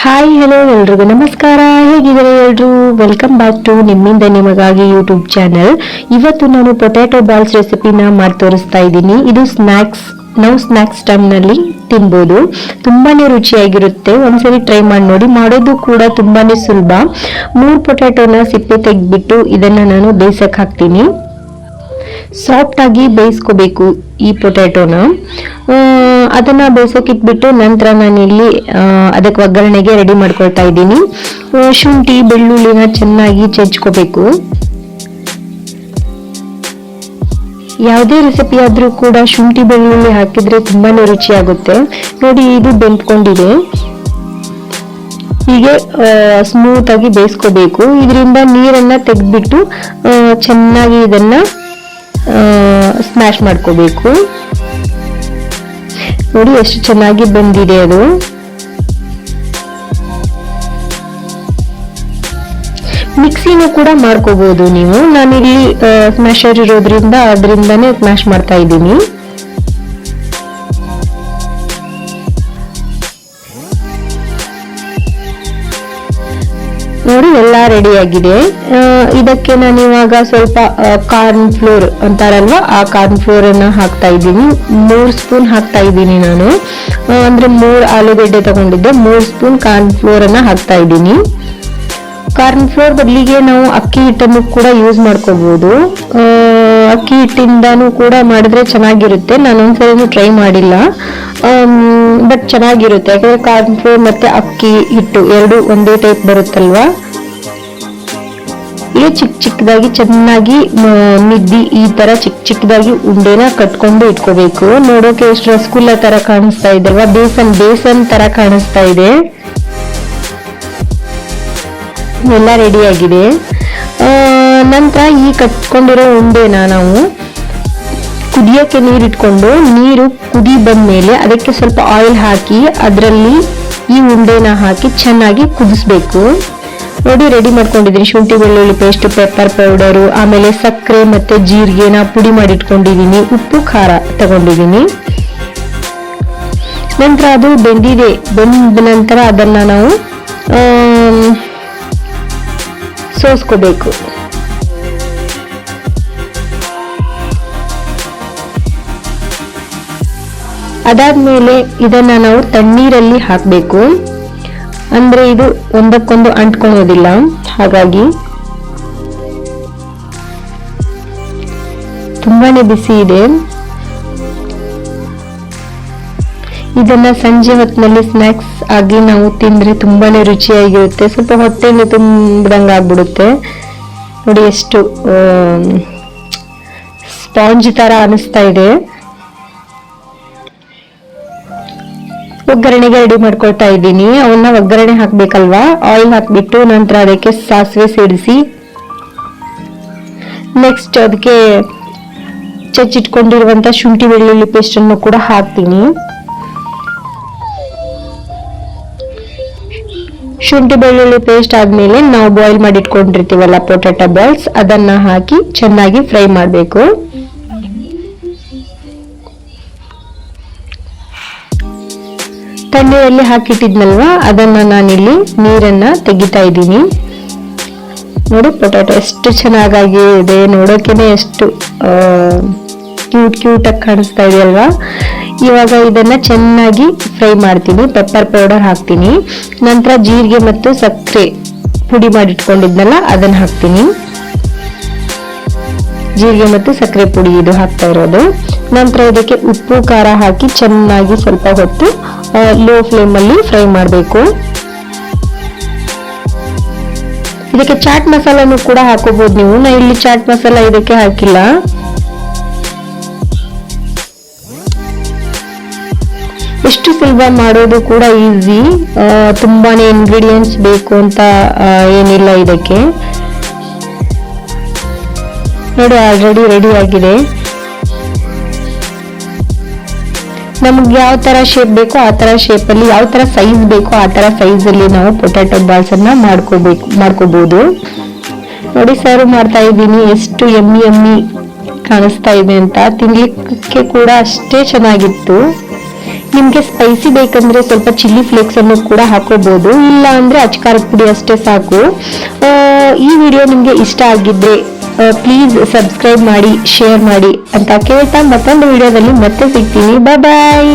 Hi hello ಎಲ್ರಿಗೂ ನಮಸ್ಕಾರ. ಹೇಗಿದ್ದಾರೆ ಎಲ್ರು? ವೆಲ್ಕಮ್ ಬ್ಯಾಕ್ ಟು ನಿಮ್ಮಿಂದ ನಿಮಗಾಗಿ ಯೂಟ್ಯೂಬ್ ಚಾನಲ್ ಇವತ್ತು ನಾನು ಪೊಟ್ಯಾಟೊ ಬಾಲ್ಸ್ ರೆಸಿಪಿನ ಮಾಡಿ ತೋರಿಸ್ತಾ ಇದ್ದೀನಿ. ಇದು ಸ್ನ್ಯಾಕ್ಸ್ ನಾವು ಸ್ನ್ಯಾಕ್ಸ್ ಟೈಮ್ನಲ್ಲಿ ತಿನ್ಬೋದು. ತುಂಬಾನೇ ರುಚಿಯಾಗಿರುತ್ತೆ. ಒಂದ್ಸರಿ ಟ್ರೈ ಮಾಡಿ ನೋಡಿ. ಮಾಡೋದು ಕೂಡ ತುಂಬಾನೇ ಸುಲಭ. ಮೂರು ಪೊಟ್ಯಾಟೊನ ಸಿಪ್ಪೆ ತೆಗೆದ್ಬಿಟ್ಟು ಇದನ್ನು ನಾನು ಬೇಯಿಸಕ್ಕೆ ಹಾಕ್ತೀನಿ. ಸಾಫ್ಟ್ ಆಗಿ ಬೇಯಿಸ್ಕೋಬೇಕು ಈ ಪೊಟ್ಯಾಟೋನ. ಅದನ್ನ ಬೇಯಿಸೋಕೆ ಇಟ್ಬಿಟ್ಟು ನಂತರ ನಾನಿಲ್ಲಿ ಅದಕ್ಕೆ ಒಗ್ಗರಣೆಗೆ ರೆಡಿ ಮಾಡ್ಕೊಳ್ತಾ ಇದ್ದೀನಿ. ಶುಂಠಿ, ಬೆಳ್ಳುಳ್ಳಿನ ಚೆನ್ನಾಗಿ ಚೆಚ್ಕೋಬೇಕು ಯಾವುದೇ ರೆಸಿಪಿ ಆದರೂ ಕೂಡ ಶುಂಠಿ, ಬೆಳ್ಳುಳ್ಳಿ ಹಾಕಿದ್ರೆ ತುಂಬಾ ರುಚಿಯಾಗುತ್ತೆ. ನೋಡಿ, ಇದು ಬೆಂದ್ಕೊಂಡಿದೆ. ಹೀಗೆ ಸ್ಮೂತ್ ಆಗಿ ಬೇಯಿಸ್ಕೋಬೇಕು. ಇದರಿಂದ ನೀರನ್ನ ತೆಗೆದ್ಬಿಟ್ಟು ಚೆನ್ನಾಗಿ ಇದನ್ನ ಸ್ಮ್ಯಾಶ್ ಮಾಡ್ಕೋಬೇಕು. ನೋಡಿ ಎಷ್ಟು ಚೆನ್ನಾಗಿ ಬಂದಿದೆ ಅದು. ಮಿಕ್ಸಿನೂ ಕೂಡ ಮಾಡ್ಕೋಬಹುದು ನೀವು. ನಾನಿಲ್ಲಿ ಸ್ಮ್ಯಾಶರ್ ಇರೋದ್ರಿಂದ ಅದರಿಂದಾನೇ ಸ್ಮ್ಯಾಶ್ ಮಾಡ್ತಾ ಇದ್ದೀನಿ. ನೋಡಿ, ಎಲ್ಲ ರೆಡಿ ಆಗಿದೆ. ಇದಕ್ಕೆ ನಾನು ಇವಾಗ ಸ್ವಲ್ಪ ಕಾರ್ನ್ ಫ್ಲೋರ್ ಅಂತಾರಲ್ವಾ, ಆ ಕಾರ್ನ್ ಫ್ಲೋರ್ ಅನ್ನ ಹಾಕ್ತಾ ಇದ್ದೀನಿ. ಮೂರ್ ಸ್ಪೂನ್ ಹಾಕ್ತಾ ಇದ್ದೀನಿ ನಾನು. ಅಂದ್ರೆ ಮೂರ್ ಆಲೂಗಡ್ಡೆ ತಗೊಂಡಿದ್ದೆ. ಮೂರ್ ಸ್ಪೂನ್ ಕಾರ್ನ್ ಫ್ಲೋರ್ ಅನ್ನ ಹಾಕ್ತಾ ಇದ್ದೀನಿ. ಕಾರ್ನ್ ಫ್ಲೋರ್ ಬದಲಿಗೆ ನಾವು ಅಕ್ಕಿ ಹಿಟ್ಟನ್ನು ಕೂಡ ಯೂಸ್ ಮಾಡ್ಕೋಬಹುದು ಅಕ್ಕಿ ಹಿಟ್ಟಿಂದಾನು ಕೂಡ ಮಾಡಿದ್ರೆ ಚೆನ್ನಾಗಿರುತ್ತೆ. ನಾನು ಒಂದ್ಸರಿನೂ ಟ್ರೈ ಮಾಡಿಲ್ಲ. ಬಟ್ ಚೆನ್ನಾಗಿರುತ್ತೆ. ಯಾಕಂದ್ರೆ ಕಾರ್ನ್ಫ್ಲೋರ್ ಮತ್ತೆ ಅಕ್ಕಿ, ಹಿಟ್ಟು ಎರಡು ಒಂದೇ ಟೈಪ್ ಬರುತ್ತಲ್ವಾ? ಇಲ್ಲಿ ಚಿಕ್ಕ ಚಿಕ್ಕದಾಗಿ ಚೆನ್ನಾಗಿ ನಿದ್ದಿ ಈ ತರ ಚಿಕ್ಕ ಚಿಕ್ಕದಾಗಿ ಉಂಡೆನ ಕಟ್ಕೊಂಡು ಇಟ್ಕೋಬೇಕು. ನೋಡೋಕೆ ಎಷ್ಟು ರಸಗುಲ್ಲ ತರ ಕಾಣಿಸ್ತಾ ಇದೆ ಅಲ್ವಾ? ಬೇಸನ್ ಬೇಸನ್ ತರ ಕಾಣಿಸ್ತಾ ಇದೆ. ಎಲ್ಲ ರೆಡಿ ಆಗಿದೆ. ನಂತರ ಈ ಕಟ್ಕೊಂಡಿರೋ ಉಂಡೆನ ನಾವು ಕುದಿಯೋಕೆ ನೀರು ಇಟ್ಕೊಂಡು ನೀರು ಕುದಿ ಬಂದ್ಮೇಲೆ ಅದಕ್ಕೆ ಸ್ವಲ್ಪ ಆಯಿಲ್ ಹಾಕಿ ಅದರಲ್ಲಿ ಈ ಉಂಡೆನ ಹಾಕಿ ಚೆನ್ನಾಗಿ ಕುದಿಸ್ಬೇಕು. ನೋಡಿ ರೆಡಿ ಮಾಡ್ಕೊಂಡಿದ್ದೀನಿ ಶುಂಠಿ, ಬೆಳ್ಳುಳ್ಳಿ ಪೇಸ್ಟ್ ಪೆಪ್ಪರ್ ಪೌಡರು ಆಮೇಲೆ ಸಕ್ಕರೆ ಮತ್ತು ಜೀರಿಗೆನ ಪುಡಿ ಮಾಡಿ ಇಟ್ಕೊಂಡಿದ್ದೀನಿ ಉಪ್ಪು, ಖಾರ ತಗೊಂಡಿದ್ದೀನಿ ನಂತರ ಅದು ಬೆಂದಿದೆ. ಬೆಂದ ನಂತರ ಅದನ್ನು ನಾವು ಸೋಸ್ಕೋಬೇಕು. ಅದಾದ್ಮೇಲೆ ಇದನ್ನ ನಾವು ತಣ್ಣೀರಲ್ಲಿ ಹಾಕಬೇಕು. ಅಂದ್ರೆ ಇದು ಒಂದಕ್ಕೊಂದು ಅಂಟ್ಕೊಳ್ಳೋದಿಲ್ಲ. ಹಾಗಾಗಿ ತುಂಬಾನೇ ಬಿಸಿ ಇದೆ. ಇದನ್ನ ಸಂಜೆ ಹೊತ್ತಿನಲ್ಲಿ ಸ್ನ್ಯಾಕ್ಸ್ ಆಗಿ ನಾವು ತಿಂದ್ರೆ ತುಂಬಾನೇ ರುಚಿಯಾಗಿರುತ್ತೆ. ಸ್ವಲ್ಪ ಹೊಟ್ಟೆಯಲ್ಲಿ ತುಂಬಿದಂಗ ಆಗ್ಬಿಡುತ್ತೆ. ನೋಡಿ ಎಷ್ಟು ಸ್ಪಾಂಜ್ ತರ ಅನಿಸ್ತಾ ಇದೆ. ಒಗ್ಗರಣೆಗೆ ರೆಡಿ ಮಾಡ್ಕೊಳ್ತಾ ಇದ್ದೀನಿ. ಅವನ್ನ ಒಗ್ಗರಣೆ ಹಾಕ್ಬೇಕಲ್ವಾ? ಆಯಿಲ್ ಹಾಕ್ಬಿಟ್ಟು ನಂತರ ಅದಕ್ಕೆ ಸಾಸಿವೆ ಸೇರಿಸಿ. ನೆಕ್ಸ್ಟ್ ಅದಕ್ಕೆ ಚಚ್ಚಿಟ್ಕೊಂಡಿರುವಂತ ಶುಂಠಿ ಬೆಳ್ಳುಳ್ಳಿ ಪೇಸ್ಟ್ ಅನ್ನು ಕೂಡ ಹಾಕ್ತೀನಿ. ಶುಂಠಿ ಬೆಳ್ಳುಳ್ಳಿ ಪೇಸ್ಟ್ ಆದ್ಮೇಲೆ ನಾವು ಬಾಯ್ಲ್ ಮಾಡಿ ಇಟ್ಕೊಂಡಿರ್ತೀವಲ್ಲ ಪೊಟ್ಯಾಟೊ ಬಾಲ್ಸ್ ಅದನ್ನ ಹಾಕಿ ಚೆನ್ನಾಗಿ ಫ್ರೈ ಮಾಡಬೇಕು. ತಣ್ಣೀರಲ್ಲಿ ಹಾಕಿಟ್ಟಿದ್ನಲ್ವಾ? ಅದನ್ನ ನಾನಿಲ್ಲಿ ನೀರನ್ನ ತೆಗಿತಾ ಇದ್ದೀನಿ. ನೋಡಿ, ಪೊಟ್ಯಾಟೊ ಎಷ್ಟು ಚೆನ್ನಾಗಿ ಇದೆ ನೋಡೋಕೆನೆ ಎಷ್ಟು ಕ್ಯೂಟ್ ಕ್ಯೂಟಾಗಿ ಕಾಣಿಸ್ತಾ ಇದೆ ಅಲ್ವಾ ಇವಾಗ ಇದನ್ನ ಚೆನ್ನಾಗಿ ಫ್ರೈ ಮಾಡ್ತೀನಿ. ಪೆಪ್ಪರ್ ಪೌಡರ್ ಹಾಕ್ತೀನಿ. ನಂತರ ಜೀರಿಗೆ ಮತ್ತು ಸಕ್ಕರೆ ಪುಡಿ ಮಾಡಿಟ್ಕೊಂಡಿದ್ನಲ್ಲ, ಅದನ್ನ ಹಾಕ್ತೀನಿ. ಜೀರಿಗೆ ಮತ್ತು ಸಕ್ಕರೆ ಪುಡಿ ಇದು ಹಾಕ್ತಾ ಇರೋದು. ನಂತರ ಇದಕ್ಕೆ ಉಪ್ಪು, ಖಾರ ಹಾಕಿ ಚೆನ್ನಾಗಿ ಸ್ವಲ್ಪ ಹೊತ್ತು ಲೋ ಫ್ಲೇಮ್ ಅಲ್ಲಿ ಫ್ರೈ ಮಾಡಬೇಕು. ಇದಕ್ಕೆ ಚಾಟ್ ಮಸಾಲಾನು ಕೂಡ ಹಾಕೋಬಹುದು ನೀವು. ನಾ ಇಲ್ಲಿ ಚಾಟ್ ಮಸಾಲ ಇದಕ್ಕೆ ಹಾಕಿಲ್ಲ. ಎಷ್ಟು ಸುಲಭ ಮಾಡೋದು ಕೂಡ ಈಸಿ ತುಂಬಾನೇ ಇಂಗ್ರೀಡಿಯೆಂಟ್ಸ್ ಬೇಕು ಅಂತ ಏನಿಲ್ಲ ಇದಕ್ಕೆ. ನೋಡಿ ಆಲ್ರೆಡಿ ರೆಡಿ ಆಗಿದೆ. ನಮ್ಗೆ ಯಾವ ತರ ಶೇಪ್ ಬೇಕೋ ಆ ತರ ಶೇಪ್ ಅಲ್ಲಿ, ಯಾವ ತರ ಸೈಜ್ ಬೇಕೋ ಆ ತರ ಸೈಜ್ ಅಲ್ಲಿ ನಾವು ಪೊಟ್ಯಾಟೊ ಬಾಲ್ಸ್ ಅನ್ನ ಮಾಡ್ಕೋಬೇಕು ಮಾಡ್ಕೋಬಹುದು ನೋಡಿ ಸರ್ವ್ ಮಾಡ್ತಾ ಇದ್ದೀನಿ, ಎಷ್ಟು ಎಮ್ಮಿ ಎಮ್ಮಿ ಕಾಣಿಸ್ತಾ ಇದೆ ಅಂತ. ತಿನ್ಲಿಕ್ಕೆ ಕೂಡ ಅಷ್ಟೇ ಚೆನ್ನಾಗಿತ್ತು. ನಿಮಗೆ ಸ್ಪೈಸಿ ಬೇಕಂದ್ರೆ ಸ್ವಲ್ಪ ಚಿಲ್ಲಿ ಫ್ಲೇಕ್ಸ್ ಅನ್ನು ಕೂಡ ಹಾಕೋಬಹುದು ಇಲ್ಲ ಅಂದ್ರೆ ಅಚ್ಕಾರದ ಪುಡಿ ಅಷ್ಟೇ ಸಾಕು. ಈ ವಿಡಿಯೋ ನಿಮಗೆ ಇಷ್ಟ ಆಗಿದ್ರೆ ಪ್ಲೀಸ್ ಸಬ್ಸ್ಕ್ರೈಬ್ ಮಾಡಿ ಶೇರ್ ಮಾಡಿ ಅಂತ ಕೇಳ್ತಾ ಮತ್ತೊಂದು ವಿಡಿಯೋದಲ್ಲಿ ಮತ್ತೆ ಸಿಗ್ತೀನಿ. ಬಾಯ್